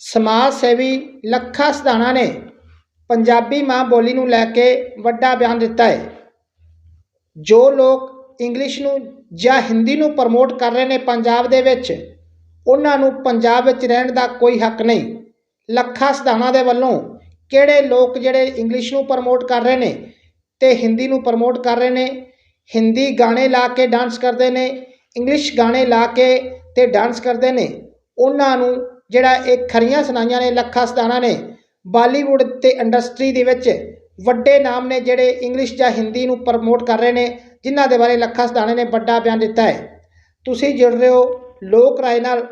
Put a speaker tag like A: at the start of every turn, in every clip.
A: ਸਮਾਜ ਸੇਵੀ ਲੱਖਾ ਸਿਧਾਣਾ ਨੇ ਪੰਜਾਬੀ ਮਾਂ ਬੋਲੀ ਨੂੰ ਲੈ ਕੇ ਵੱਡਾ ਬਿਆਨ ਦਿੱਤਾ ਹੈ। ਜੋ ਲੋਕ ਇੰਗਲਿਸ਼ ਨੂੰ ਜਾਂ ਹਿੰਦੀ ਨੂੰ ਪ੍ਰਮੋਟ ਕਰ ਰਹੇ ਨੇ ਪੰਜਾਬ ਦੇ ਵਿੱਚ, ਉਹਨਾਂ ਨੂੰ ਪੰਜਾਬ ਵਿੱਚ ਰਹਿਣ ਦਾ ਕੋਈ ਹੱਕ ਨਹੀਂ। ਲੱਖਾ ਸਿਧਾਣਾ ਦੇ ਵੱਲੋਂ ਕਿਹੜੇ ਲੋਕ ਜਿਹੜੇ ਇੰਗਲਿਸ਼ ਨੂੰ ਪ੍ਰਮੋਟ ਕਰ ਰਹੇ ਨੇ ਤੇ ਹਿੰਦੀ ਨੂੰ ਪ੍ਰਮੋਟ ਕਰ ਰਹੇ ਨੇ, ਹਿੰਦੀ ਗਾਣੇ ਲਾ ਕੇ ਡਾਂਸ ਕਰਦੇ ਨੇ, ਇੰਗਲਿਸ਼ ਗਾਣੇ ਲਾ ਕੇ ਤੇ ਡਾਂਸ ਕਰਦੇ ਨੇ, ਉਹਨਾਂ ਨੂੰ ਜਿਹੜਾ ਇਹ ਖਰੀਆਂ ਸੁਣਾਈਆਂ ਨੇ, ਲੱਖਾ ਸਦਾਣਾ ਨੇ, ਬਾਲੀਵੁੱਡ ਤੇ ਇੰਡਸਟਰੀ ਦੇ ਵਿੱਚ ਵੱਡੇ ਨਾਮ ਨੇ ਜਿਹੜੇ ਇੰਗਲਿਸ਼ ਜਾਂ ਹਿੰਦੀ ਨੂੰ ਪ੍ਰਮੋਟ ਕਰ ਰਹੇ ਨੇ, ਜਿਨ੍ਹਾਂ ਦੇ ਬਾਰੇ ਲੱਖਾ ਸਦਾਣੇ ਨੇ ਵੱਡਾ ਬਿਆਨ ਦਿੱਤਾ ਹੈ। ਤੁਸੀਂ ਜੁੜ ਰਹੇ ਹੋ ਲੋਕ ਰਾਏ ਨਾਲ,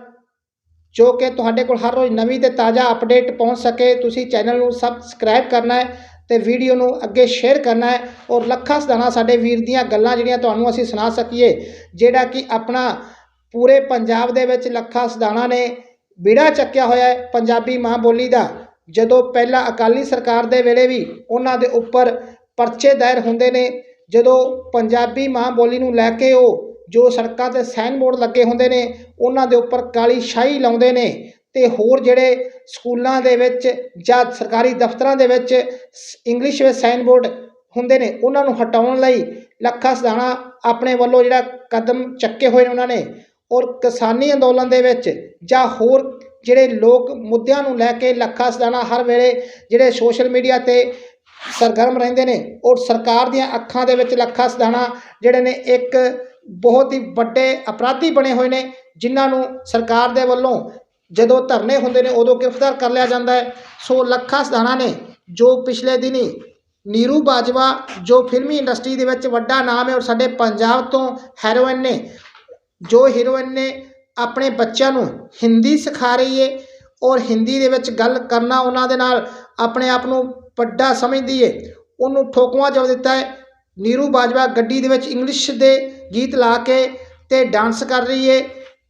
A: ਜੋ ਕਿ ਤੁਹਾਡੇ ਕੋਲ ਹਰ ਰੋਜ਼ ਨਵੀਂ ਤੇ ਤਾਜ਼ਾ ਅਪਡੇਟ ਪਹੁੰਚ ਸਕੇ, ਤੁਸੀਂ ਚੈਨਲ ਨੂੰ ਸਬਸਕ੍ਰਾਈਬ ਕਰਨਾ ਹੈ ਤੇ ਵੀਡੀਓ ਨੂੰ ਅੱਗੇ ਸ਼ੇਅਰ ਕਰਨਾ ਹੈ ਔਰ ਲੱਖਾਂ ਸਦਾਣਾ ਸਾਡੇ ਵੀਰ ਦੀਆਂ ਗੱਲਾਂ ਜਿਹੜੀਆਂ ਤੁਹਾਨੂੰ ਅਸੀਂ ਸੁਣਾ ਸਕੀਏ, ਜਿਹੜਾ ਕਿ ਆਪਣਾ ਪੂਰੇ ਪੰਜਾਬ ਦੇ ਵਿੱਚ ਲੱਖਾਂ ਸਦਾਣਾ ਨੇ ਬਿੜਾ ਚੱਕਿਆ ਹੋਇਆ ਹੈ ਪੰਜਾਬੀ ਮਾਂ ਬੋਲੀ ਦਾ। ਜਦੋਂ ਪਹਿਲਾਂ ਅਕਾਲੀ ਸਰਕਾਰ ਦੇ ਵੇਲੇ ਵੀ ਉਹਨਾਂ ਦੇ ਉੱਪਰ ਪਰਚੇ ਦਾਇਰ ਹੁੰਦੇ ਨੇ, ਜਦੋਂ ਪੰਜਾਬੀ ਮਾਂ ਬੋਲੀ ਨੂੰ ਲੈ ਕੇ ਉਹ ਜੋ ਸੜਕਾਂ ਤੇ ਸਾਈਨ ਬੋਰਡ ਲੱਗੇ ਹੁੰਦੇ ਨੇ, ਉਹਨਾਂ ਦੇ ਉੱਪਰ ਕਾਲੀ ਸ਼ਾਹੀ ਲਾਉਂਦੇ ਨੇ ਤੇ ਹੋਰ ਜਿਹੜੇ ਸਕੂਲਾਂ ਦੇ ਵਿੱਚ ਜਾਂ ਸਰਕਾਰੀ ਦਫ਼ਤਰਾਂ ਦੇ ਵਿੱਚ ਸ- ਇੰਗਲਿਸ਼ ਵਿੱਚ ਸਾਈਨ ਬੋਰਡ ਹੁੰਦੇ ਨੇ, ਉਹਨਾਂ ਨੂੰ ਹਟਾਉਣ ਲਈ ਲੱਖਾ ਸਦਾਣਾ ਆਪਣੇ ਵੱਲੋਂ ਜਿਹੜਾ ਕਦਮ ਚੱਕੇ ਹੋਏ ਨੇ ਉਹਨਾਂ ਨੇ। ਔਰ ਕਿਸਾਨੀ ਅੰਦੋਲਨ ਦੇ ਵਿੱਚ ਜਾਂ ਹੋਰ ਜਿਹੜੇ ਲੋਕ ਮੁੱਦਿਆਂ ਨੂੰ ਲੈ ਕੇ ਲੱਖਾ ਸਦਾਣਾ ਹਰ ਵੇਲੇ ਜਿਹੜੇ ਸੋਸ਼ਲ ਮੀਡੀਆ ਤੇ ਸਰਗਰਮ ਰਹਿੰਦੇ ਨੇ ਔਰ ਸਰਕਾਰ ਦੀਆਂ ਅੱਖਾਂ ਦੇ ਵਿੱਚ ਲੱਖਾ ਸਦਾਣਾ ਜਿਹੜੇ ਨੇ ਇੱਕ ਬਹੁਤ ਹੀ ਵੱਡੇ ਅਪਰਾਧੀ ਬਣੇ ਹੋਏ ਨੇ, ਜਿਨ੍ਹਾਂ ਨੂੰ ਸਰਕਾਰ ਦੇ ਵੱਲੋਂ ਜਦੋਂ ਧਰਨੇ ਹੁੰਦੇ ਨੇ ਉਦੋਂ ਗ੍ਰਿਫਤਾਰ ਕਰ ਲਿਆ ਜਾਂਦਾ ਹੈ। ਸੋ ਲੱਖਾ ਸਦਾਣਾ ਨੇ ਜੋ ਪਿਛਲੇ ਦਿਨੀ ਨੀਰੂ ਬਾਜਵਾ ਜੋ ਫਿਲਮੀ ਇੰਡਸਟਰੀ ਦੇ ਵਿੱਚ ਵੱਡਾ ਨਾਮ ਹੈ ਔਰ ਸਾਡੇ ਪੰਜਾਬ ਤੋਂ ਹੈਰੋਇਨ ਨੇ ਜੋ ਹੀਰੋਇਨ ਨੇ ਆਪਣੇ ਬੱਚਿਆਂ ਨੂੰ ਹਿੰਦੀ ਸਿਖਾ ਰਹੀ ਏ ਔਰ ਹਿੰਦੀ ਦੇ ਵਿੱਚ ਗੱਲ ਕਰਨਾ ਉਹਨਾਂ ਦੇ ਨਾਲ ਆਪਣੇ ਆਪ ਨੂੰ ਵੱਡਾ ਸਮਝਦੀ ਏ, ਉਹਨੂੰ ਠੋਕਵਾ ਜਵਾਬ ਦਿੱਤਾ ਹੈ। ਨੀਰੂ ਬਾਜਵਾ ਗੱਡੀ ਦੇ ਵਿੱਚ ਇੰਗਲਿਸ਼ ਦੇ ਗੀਤ ਲਾ ਕੇ ਤੇ ਡਾਂਸ ਕਰ ਰਹੀ ਏ।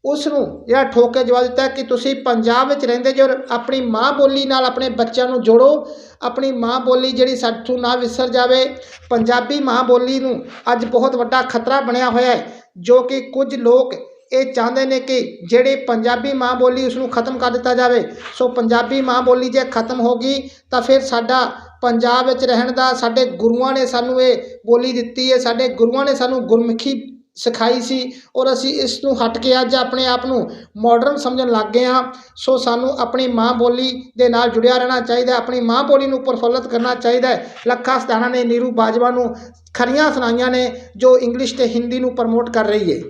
A: ਉਸ ਨੂੰ ਜਿਹੜਾ ਠੋਕ ਕੇ ਜਵਾਬ ਦਿੱਤਾ ਕਿ ਤੁਸੀਂ ਪੰਜਾਬ ਵਿੱਚ ਰਹਿੰਦੇ ਜੋ ਔਰ ਆਪਣੀ ਮਾਂ ਬੋਲੀ ਨਾਲ ਆਪਣੇ ਬੱਚਿਆਂ ਨੂੰ ਜੋੜੋ, ਆਪਣੀ ਮਾਂ ਬੋਲੀ ਜਿਹੜੀ ਸਾਥੋਂ ਨਾ ਵਿਸਰ ਜਾਵੇ, ਪੰਜਾਬੀ ਮਾਂ ਬੋਲੀ ਨੂੰ ਅੱਜ ਬਹੁਤ ਵੱਡਾ ਖਤਰਾ ਬਣਿਆ ਹੋਇਆ ਹੈ, ਜੋ ਕਿ ਕੁਝ ਲੋਕ ਇਹ ਚਾਹੁੰਦੇ ਨੇ ਕਿ ਜਿਹੜੇ ਪੰਜਾਬੀ ਮਾਂ ਬੋਲੀ ਉਸ ਨੂੰ ਖਤਮ ਕਰ ਦਿੱਤਾ ਜਾਵੇ। ਸੋ ਪੰਜਾਬੀ ਮਾਂ ਬੋਲੀ ਜੇ ਖਤਮ ਹੋ ਗਈ, ਤਾਂ ਫਿਰ ਸਾਡਾ ਪੰਜਾਬ ਵਿੱਚ ਰਹਿਣ ਦਾ ਸਾਡੇ ਗੁਰੂਆਂ ਨੇ ਸਾਨੂੰ ਇਹ ਬੋਲੀ ਦਿੱਤੀ ਹੈ, ਸਾਡੇ ਗੁਰੂਆਂ ਨੇ ਸਾਨੂੰ ਗੁਰਮੁਖੀ ਸਿਖਾਈ ਸੀ ਔਰ ਅਸੀਂ ਇਸ ਨੂੰ ਹਟ ਕੇ ਅੱਜ ਆਪਣੇ ਆਪ ਨੂੰ ਮਾਡਰਨ ਸਮਝਣ ਲੱਗ ਗਏ ਹਾਂ। ਸੋ ਸਾਨੂੰ ਆਪਣੀ ਮਾਂ ਬੋਲੀ ਦੇ ਨਾਲ ਜੁੜਿਆ ਰਹਿਣਾ ਚਾਹੀਦਾ ਆਪਣੀ ਮਾਂ ਬੋਲੀ ਨੂੰ ਪ੍ਰਫੁੱਲਤ ਕਰਨਾ ਚਾਹੀਦਾ ਹੈ। ਲੱਖਾ ਸਦਾਣਾ ਨੇ ਨੀਰੂ ਬਾਜਵਾ ਨੂੰ ਖਰੀਆਂ ਸੁਣਾਈਆਂ ਨੇ ਜੋ ਇੰਗਲਿਸ਼ ਤੇ ਹਿੰਦੀ ਨੂੰ ਪ੍ਰਮੋਟ ਕਰ ਰਹੀ ਹੈ।